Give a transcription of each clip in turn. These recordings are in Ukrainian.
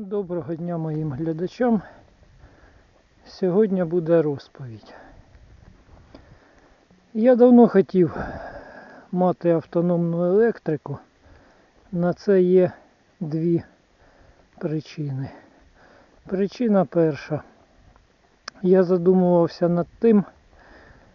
Доброго дня моїм глядачам. Сьогодні буде розповідь. Я давно хотів мати автономну електрику. На це є дві причини. Причина перша. Я задумувався над тим,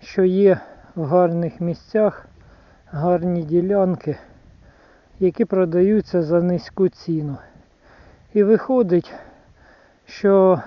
що є в гарних місцях гарні ділянки, які продаються за низьку ціну. І виходить, що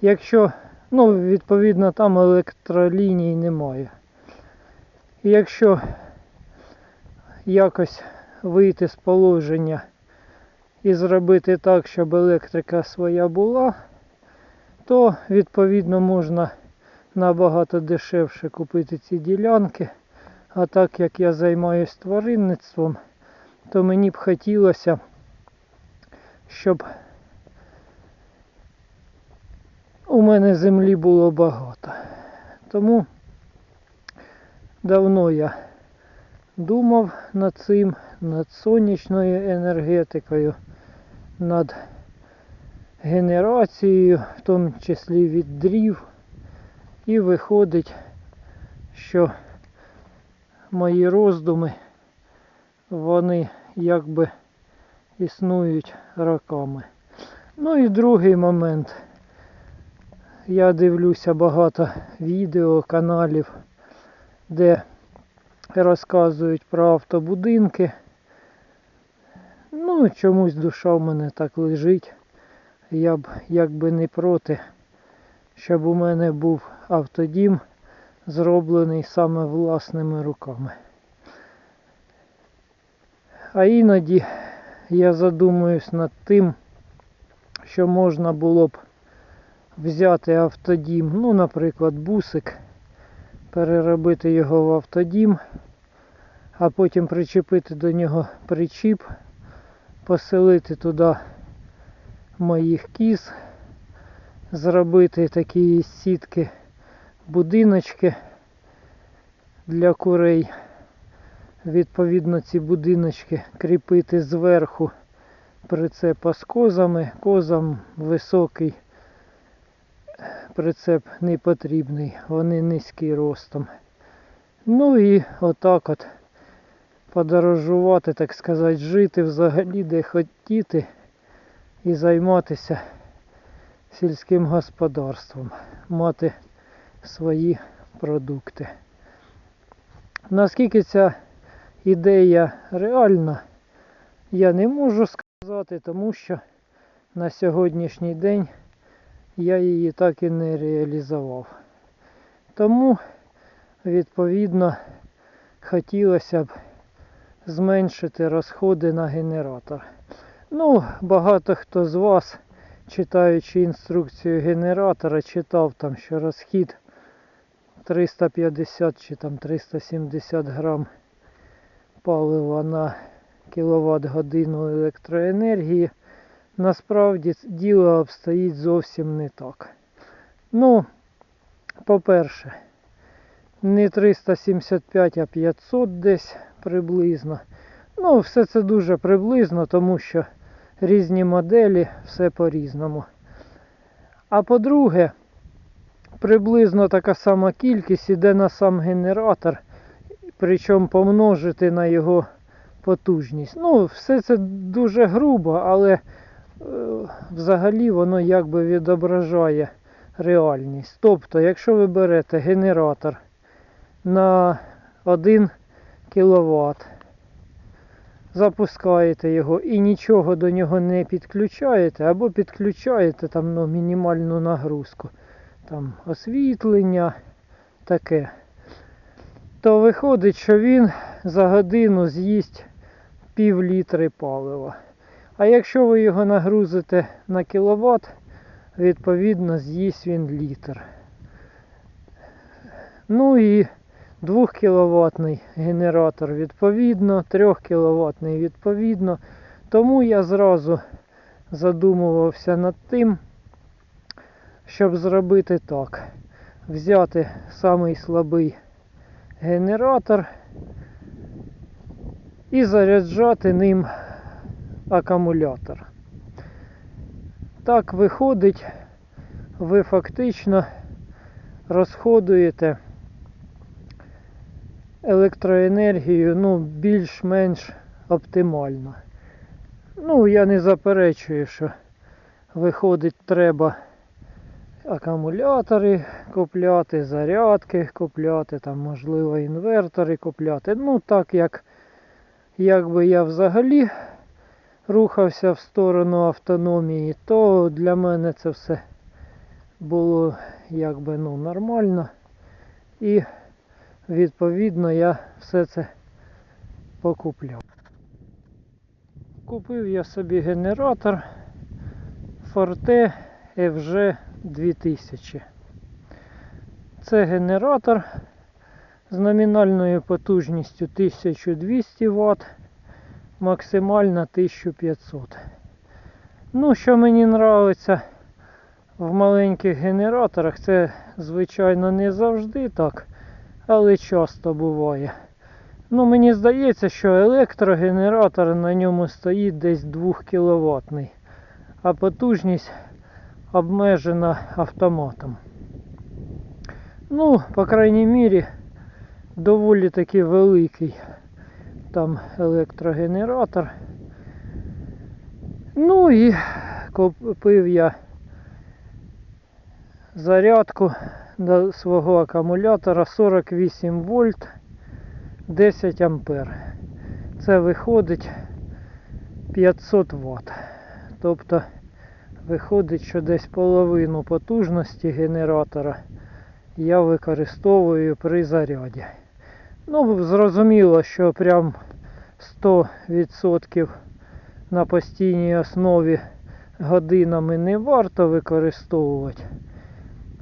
якщо, ну, відповідно, там електроліній немає. І якщо якось вийти з положення і зробити так, щоб електрика своя була, то відповідно можна набагато дешевше купити ці ділянки. А так як я займаюся тваринництвом, то мені б хотілося щоб у мене землі було багато. Тому давно я думав над цим, над сонячною енергетикою, над генерацією, в тому числі від дрів. І виходить, що мої роздуми, вони якби існують роками. Ну і другий момент. Я дивлюся багато відео, каналів, де розказують про автобудинки. Ну, чомусь душа в мене так лежить. Я б якби не проти, щоб у мене був автодім, зроблений саме власними руками. А іноді я задумуюсь над тим, що можна було б взяти автодім, ну, наприклад, бусик, переробити його в автодім, а потім причепити до нього причіп, поселити туди моїх кіз, зробити такі сітки, будиночки для курей відповідно ці будиночки кріпити зверху прицепа з козами. Козам високий прицеп не потрібний, вони низькі ростом. Ну і отак от подорожувати, так сказати, жити взагалі де хотіти і займатися сільським господарством, мати свої продукти. Наскільки ця ідея реальна, я не можу сказати, тому що на сьогоднішній день я її так і не реалізував. Тому, відповідно, хотілося б зменшити розходи на генератор. Ну, багато хто з вас, читаючи інструкцію генератора, читав там, що розхід 350 чи там 370 грам палива на кіловат годину електроенергії. Насправді діло обстоїть зовсім не так. Ну, по-перше, не 375, а 500 десь приблизно. Ну, все це дуже приблизно, тому що різні моделі, все по-різному. А по-друге, приблизно така сама кількість іде на сам генератор причому помножити на його потужність. Ну, все це дуже грубо, але е, взагалі воно якби відображає реальність. Тобто, якщо ви берете генератор на 1 кВт, запускаєте його і нічого до нього не підключаєте, або підключаєте там ну, мінімальну нагрузку, там освітлення, таке то виходить, що він за годину з'їсть пів літри палива. А якщо ви його нагрузите на кіловат, відповідно з'їсть він літр. Ну і 2 кВт генератор відповідно, 3 кВт відповідно. Тому я зразу задумувався над тим, щоб зробити так. Взяти самий слабий генератор і заряджати ним акумулятор. Так виходить, ви фактично розходуєте електроенергію ну, більш-менш оптимально. Ну, я не заперечую, що виходить, треба акумулятори купляти, зарядки купляти, там, можливо, інвертори купляти. Ну, так як, як би я взагалі рухався в сторону автономії, то для мене це все було якби ну, нормально. І відповідно я все це покупляв. Купив я собі генератор Forte FG 2000. Це генератор з номінальною потужністю 1200 Вт, максимально 1500. Ну, що мені подобається в маленьких генераторах, це звичайно не завжди так, але часто буває. Ну, мені здається, що електрогенератор на ньому стоїть десь 2 кВт, а потужність обмежена автоматом. Ну, по крайній мірі, доволі таки великий там електрогенератор. Ну і купив я зарядку до свого акумулятора 48 вольт 10 ампер. Це виходить 500 Вт. Тобто виходить, що десь половину потужності генератора я використовую при заряді. Ну, зрозуміло, що прям 100% на постійній основі годинами не варто використовувати.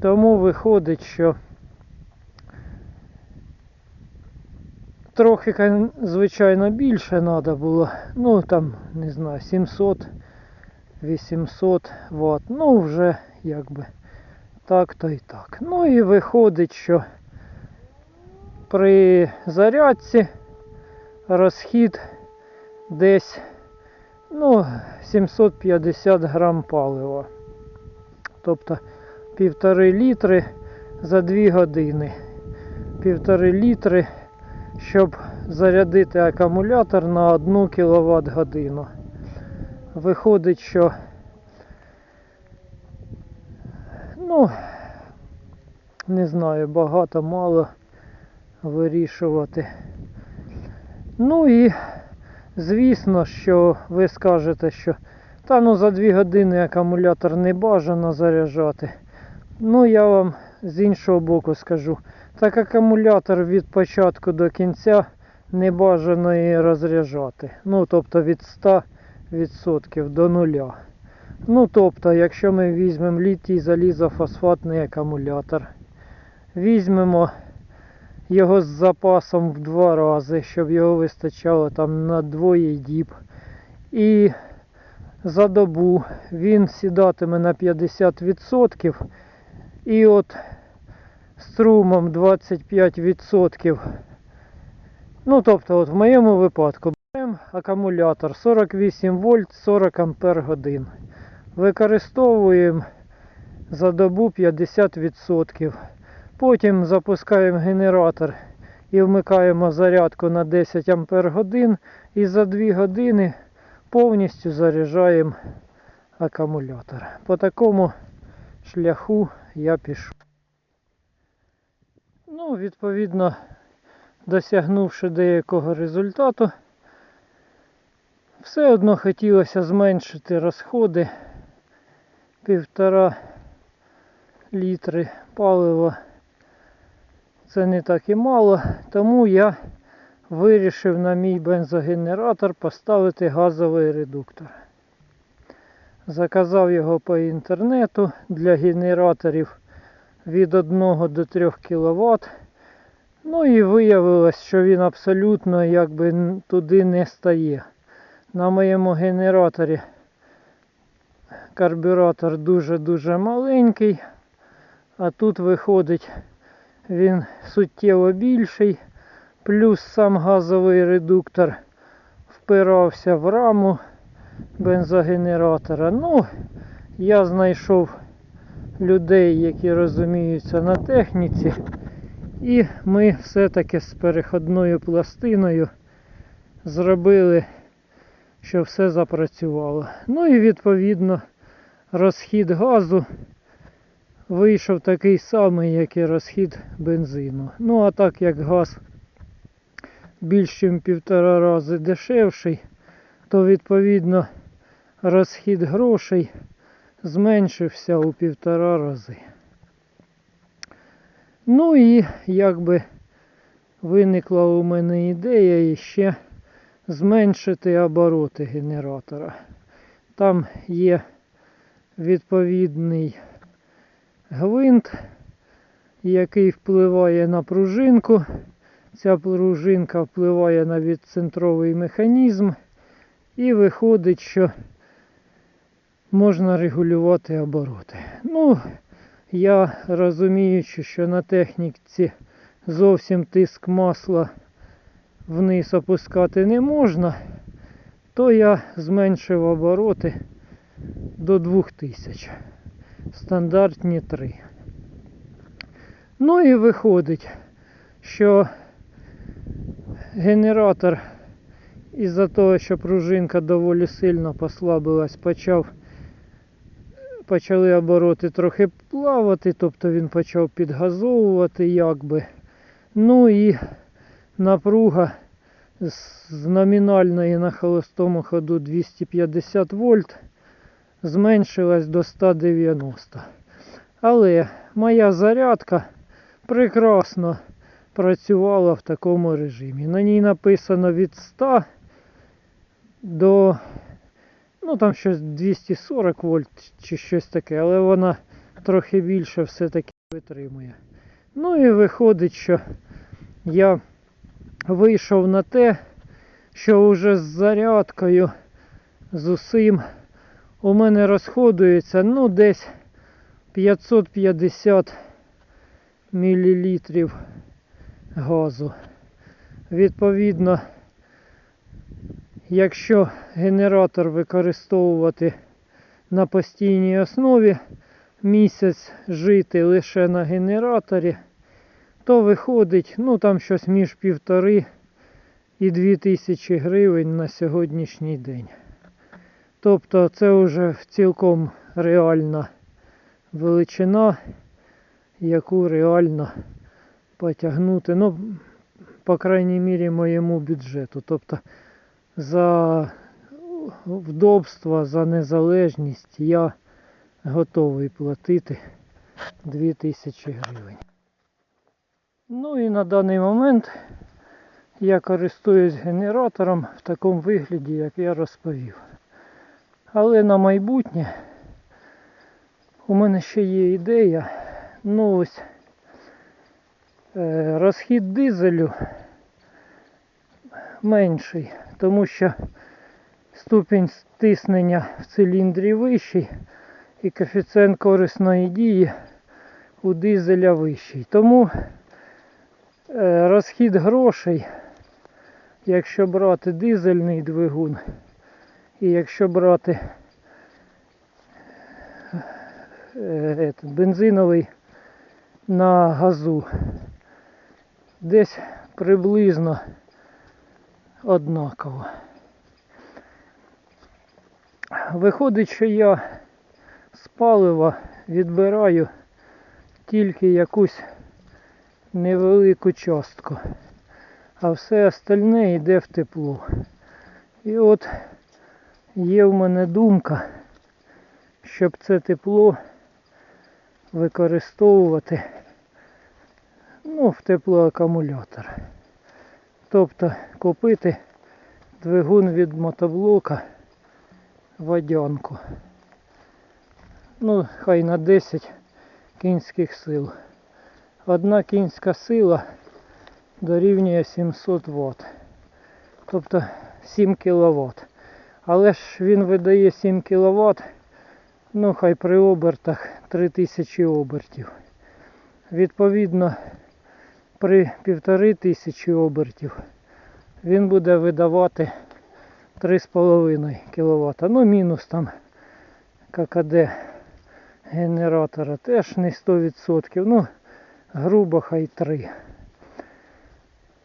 Тому виходить, що трохи, звичайно, більше треба було. Ну там, не знаю, 700 800 Вт. Ну, вже якби так то і так. Ну і виходить, що при зарядці розхід десь ну, 750 грам палива. Тобто півтори літри за 2 години. Півтори літри, щоб зарядити акумулятор на 1 кВт годину. Виходить, що ну, не знаю, багато, мало вирішувати. Ну і звісно, що ви скажете, що та ну за 2 години акумулятор не бажано заряджати. Ну я вам з іншого боку скажу, так акумулятор від початку до кінця не бажано і розряджати. Ну тобто від 100% до нуля. Ну тобто, якщо ми візьмемо літій залізофосфатний акумулятор, візьмемо його з запасом в два рази, щоб його вистачало там на двоє діб. І за добу він сідатиме на 50%. І от струмом 25%. Ну, тобто, от в моєму випадку акумулятор 48 вольт 40 ампер годин. Використовуємо за добу 50%. Потім запускаємо генератор і вмикаємо зарядку на 10 ампер годин. І за 2 години повністю заряджаємо акумулятор. По такому шляху я пішов. Ну, відповідно, досягнувши деякого результату, все одно хотілося зменшити розходи півтора літри палива. Це не так і мало, тому я вирішив на мій бензогенератор поставити газовий редуктор. Заказав його по інтернету для генераторів від 1 до 3 кВт. Ну і виявилось, що він абсолютно якби туди не стає. На моєму генераторі карбюратор дуже-дуже маленький, а тут виходить він суттєво більший, плюс сам газовий редуктор впирався в раму бензогенератора. Ну, я знайшов людей, які розуміються на техніці, і ми все-таки з переходною пластиною зробили, що все запрацювало. Ну і відповідно розхід газу вийшов такий самий, як і розхід бензину. Ну а так як газ більш ніж півтора рази дешевший, то відповідно розхід грошей зменшився у півтора рази. Ну і якби виникла у мене ідея іще зменшити обороти генератора. Там є відповідний гвинт, який впливає на пружинку. Ця пружинка впливає на відцентровий механізм і виходить, що можна регулювати обороти. Ну, я розуміючи, що на техніці зовсім тиск масла вниз опускати не можна, то я зменшив обороти до 2000. Стандартні 3. Ну і виходить, що генератор із-за того, що пружинка доволі сильно послабилась, почав почали обороти трохи плавати, тобто він почав підгазовувати якби. Ну і напруга з номінальної на холостому ходу 250 вольт зменшилась до 190. Але моя зарядка прекрасно працювала в такому режимі. На ній написано від 100 до ну там щось 240 вольт чи щось таке, але вона трохи більше все-таки витримує. Ну і виходить, що я вийшов на те, що вже з зарядкою, з усім у мене розходується ну десь 550 мл газу. Відповідно, якщо генератор використовувати на постійній основі, місяць жити лише на генераторі, то виходить, ну там щось між півтори і дві тисячі гривень на сьогоднішній день. Тобто це вже цілком реальна величина, яку реально потягнути, ну, по крайній мірі, моєму бюджету. Тобто за вдобство, за незалежність я готовий платити 2000 гривень. Ну і на даний момент я користуюсь генератором в такому вигляді, як я розповів. Але на майбутнє у мене ще є ідея. Ну ось е, розхід дизелю менший, тому що ступінь стиснення в циліндрі вищий і коефіцієнт корисної дії у дизеля вищий. Тому розхід грошей, якщо брати дизельний двигун, і якщо брати е, бензиновий на газу, десь приблизно однаково. Виходить, що я з палива відбираю тільки якусь невелику частку, а все остальне йде в тепло. І от є в мене думка, щоб це тепло використовувати ну, в теплоакумулятор. Тобто купити двигун від мотоблока водянку. Ну, хай на 10 кінських сил. Одна кінська сила дорівнює 700 Вт. Тобто 7 кВт. Але ж він видає 7 кВт, ну хай при обертах 3000 обертів. Відповідно, при 1500 обертів він буде видавати 3,5 кВт. Ну мінус там ККД генератора теж не 100%, ну, грубо хай 3.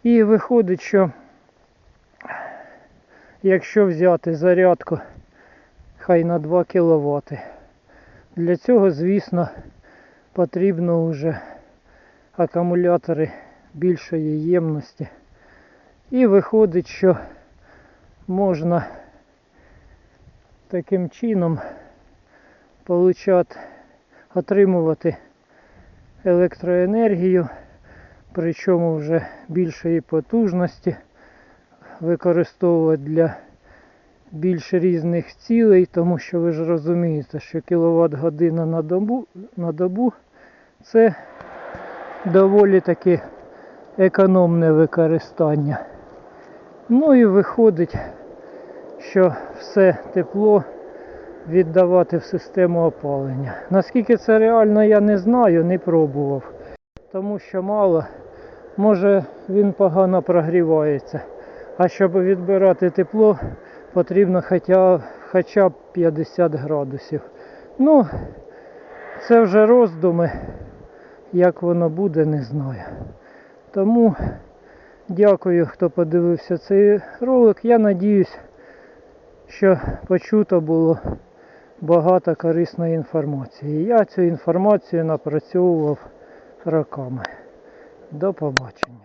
І виходить, що якщо взяти зарядку хай на 2 кВт, для цього, звісно, потрібно вже акумулятори більшої ємності. І виходить, що можна таким чином отримувати електроенергію, причому вже більшої потужності, використовувати для більш різних цілей, тому що ви ж розумієте, що кіловат година на добу, на добу це доволі таки економне використання. Ну і виходить, що все тепло віддавати в систему опалення. Наскільки це реально, я не знаю, не пробував. Тому що мало, може він погано прогрівається. А щоб відбирати тепло, потрібно хоча, хоча б 50 градусів. Ну, це вже роздуми. Як воно буде, не знаю. Тому дякую, хто подивився цей ролик. Я надіюсь, що почуто було багато корисної інформації. Я цю інформацію напрацьовував роками. До побачення.